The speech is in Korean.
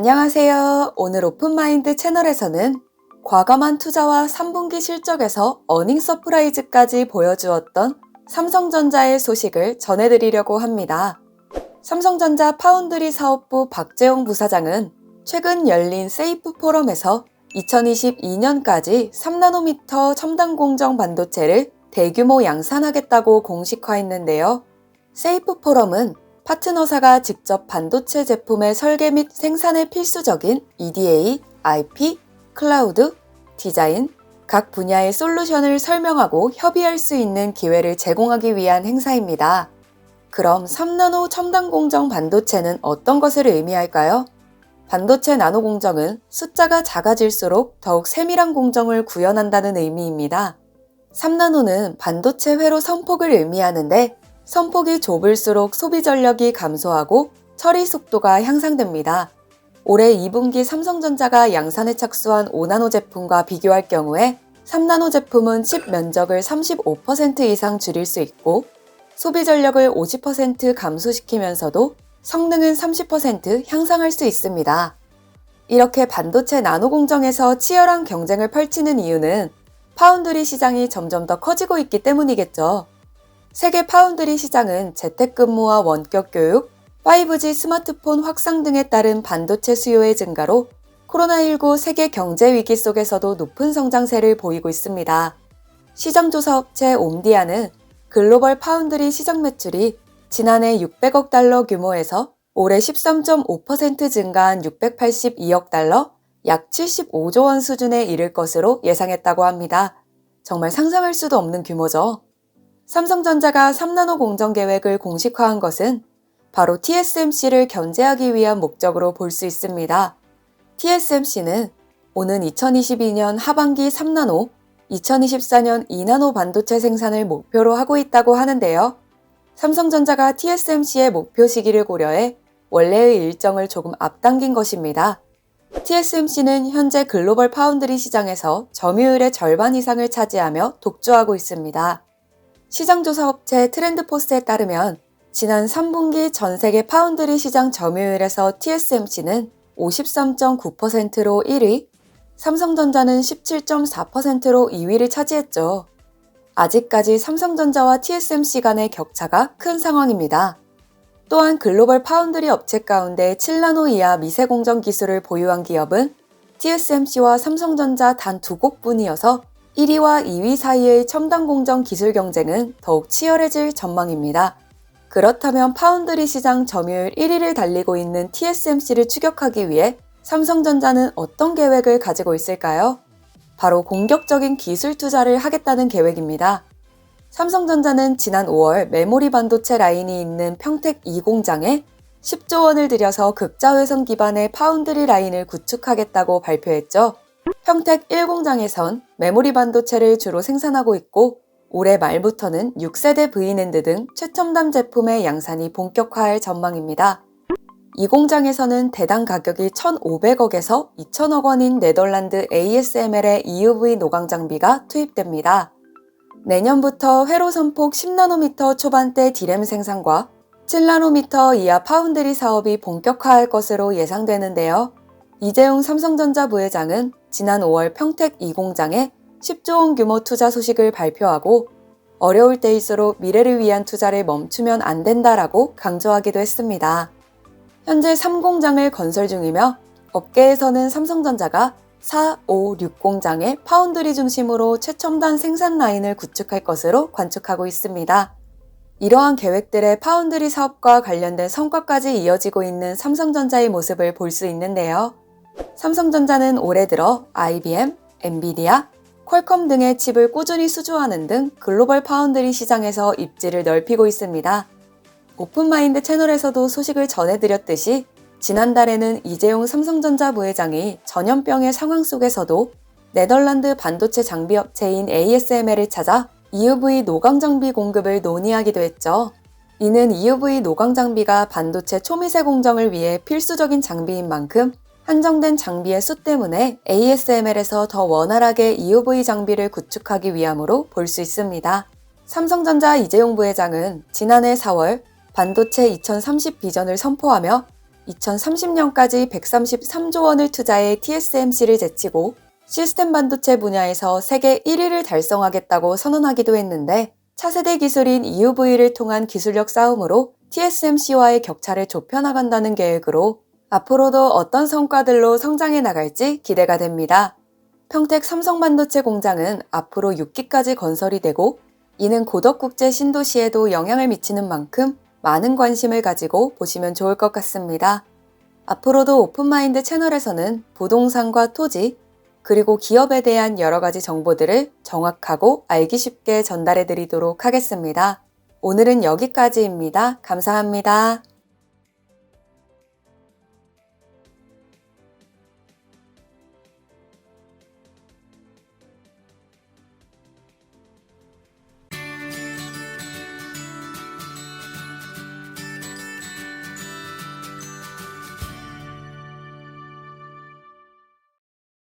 안녕하세요. 오늘 오픈마인드 채널에서는 과감한 투자와 3분기 실적에서 어닝 서프라이즈까지 보여주었던 삼성전자의 소식을 전해드리려고 합니다. 삼성전자 파운드리 사업부 박재홍 부사장은 최근 열린 세이프 포럼에서 2022년까지 3나노미터 첨단 공정 반도체를 대규모 양산하겠다고 공식화했는데요. 세이프 포럼은 파트너사가 직접 반도체 제품의 설계 및 생산에 필수적인 EDA, IP, 클라우드, 디자인, 각 분야의 솔루션을 설명하고 협의할 수 있는 기회를 제공하기 위한 행사입니다. 그럼 3나노 첨단 공정 반도체는 어떤 것을 의미할까요? 반도체 나노 공정은 숫자가 작아질수록 더욱 세밀한 공정을 구현한다는 의미입니다. 3나노는 반도체 회로 선폭을 의미하는데 선폭이 좁을수록 소비 전력이 감소하고 처리 속도가 향상됩니다. 올해 2분기 삼성전자가 양산에 착수한 5나노 제품과 비교할 경우에 3나노 제품은 칩 면적을 35% 이상 줄일 수 있고 소비 전력을 50% 감소시키면서도 성능은 30% 향상할 수 있습니다. 이렇게 반도체 나노 공정에서 치열한 경쟁을 펼치는 이유는 파운드리 시장이 점점 더 커지고 있기 때문이겠죠. 세계 파운드리 시장은 재택근무와 원격 교육, 5G 스마트폰 확산 등에 따른 반도체 수요의 증가로 코로나19 세계 경제 위기 속에서도 높은 성장세를 보이고 있습니다. 시장조사 업체 옴디아는 글로벌 파운드리 시장 매출이 지난해 600억 달러 규모에서 올해 13.5% 증가한 682억 달러, 약 75조 원 수준에 이를 것으로 예상했다고 합니다. 정말 상상할 수도 없는 규모죠. 삼성전자가 3나노 공정 계획을 공식화한 것은 바로 TSMC를 견제하기 위한 목적으로 볼 수 있습니다. TSMC는 오는 2022년 하반기 3나노, 2024년 2나노 반도체 생산을 목표로 하고 있다고 하는데요. 삼성전자가 TSMC의 목표 시기를 고려해 원래의 일정을 조금 앞당긴 것입니다. TSMC는 현재 글로벌 파운드리 시장에서 점유율의 절반 이상을 차지하며 독주하고 있습니다. 시장조사 업체 트렌드포스에 따르면 지난 3분기 전 세계 파운드리 시장 점유율에서 TSMC는 53.9%로 1위, 삼성전자는 17.4%로 2위를 차지했죠. 아직까지 삼성전자와 TSMC 간의 격차가 큰 상황입니다. 또한 글로벌 파운드리 업체 가운데 7나노 이하 미세 공정 기술을 보유한 기업은 TSMC와 삼성전자 단 두 곳뿐이어서 1위와 2위 사이의 첨단 공정 기술 경쟁은 더욱 치열해질 전망입니다. 그렇다면 파운드리 시장 점유율 1위를 달리고 있는 TSMC를 추격하기 위해 삼성전자는 어떤 계획을 가지고 있을까요? 바로 공격적인 기술 투자를 하겠다는 계획입니다. 삼성전자는 지난 5월 메모리 반도체 라인이 있는 평택 2공장에 10조 원을 들여서 극자회선 기반의 파운드리 라인을 구축하겠다고 발표했죠. 평택 1공장에선 메모리 반도체를 주로 생산하고 있고 올해 말부터는 6세대 V랜드 등 최첨단 제품의 양산이 본격화할 전망입니다. 이 공장에서는 대당 가격이 1,500억에서 2,000억 원인 네덜란드 ASML의 EUV 노광 장비가 투입됩니다. 내년부터 회로 선폭 10나노미터 초반대 디램 생산과 7나노미터 이하 파운드리 사업이 본격화할 것으로 예상되는데요. 이재용 삼성전자 부회장은 지난 5월 평택 2공장에 10조 원 규모 투자 소식을 발표하고 어려울 때일수록 미래를 위한 투자를 멈추면 안 된다라고 강조하기도 했습니다. 현재 3공장을 건설 중이며 업계에서는 삼성전자가 4, 5, 6공장의 파운드리 중심으로 최첨단 생산 라인을 구축할 것으로 관측하고 있습니다. 이러한 계획들의 파운드리 사업과 관련된 성과까지 이어지고 있는 삼성전자의 모습을 볼 수 있는데요. 삼성전자는 올해 들어 IBM, 엔비디아, 퀄컴 등의 칩을 꾸준히 수주하는 등 글로벌 파운드리 시장에서 입지를 넓히고 있습니다. 오픈마인드 채널에서도 소식을 전해드렸듯이 지난달에는 이재용 삼성전자 부회장이 전염병의 상황 속에서도 네덜란드 반도체 장비 업체인 ASML을 찾아 EUV 노광 장비 공급을 논의하기도 했죠. 이는 EUV 노광 장비가 반도체 초미세 공정을 위해 필수적인 장비인 만큼 한정된 장비의 수 때문에 ASML에서 더 원활하게 EUV 장비를 구축하기 위함으로 볼 수 있습니다. 삼성전자 이재용 부회장은 지난해 4월 반도체 2030 비전을 선포하며 2030년까지 133조 원을 투자해 TSMC를 제치고 시스템 반도체 분야에서 세계 1위를 달성하겠다고 선언하기도 했는데 차세대 기술인 EUV를 통한 기술력 싸움으로 TSMC와의 격차를 좁혀나간다는 계획으로 앞으로도 어떤 성과들로 성장해 나갈지 기대가 됩니다. 평택 삼성반도체 공장은 앞으로 6기까지 건설이 되고 이는 고덕국제 신도시에도 영향을 미치는 만큼 많은 관심을 가지고 보시면 좋을 것 같습니다. 앞으로도 오픈마인드 채널에서는 부동산과 토지, 그리고 기업에 대한 여러 가지 정보들을 정확하고 알기 쉽게 전달해 드리도록 하겠습니다. 오늘은 여기까지입니다. 감사합니다.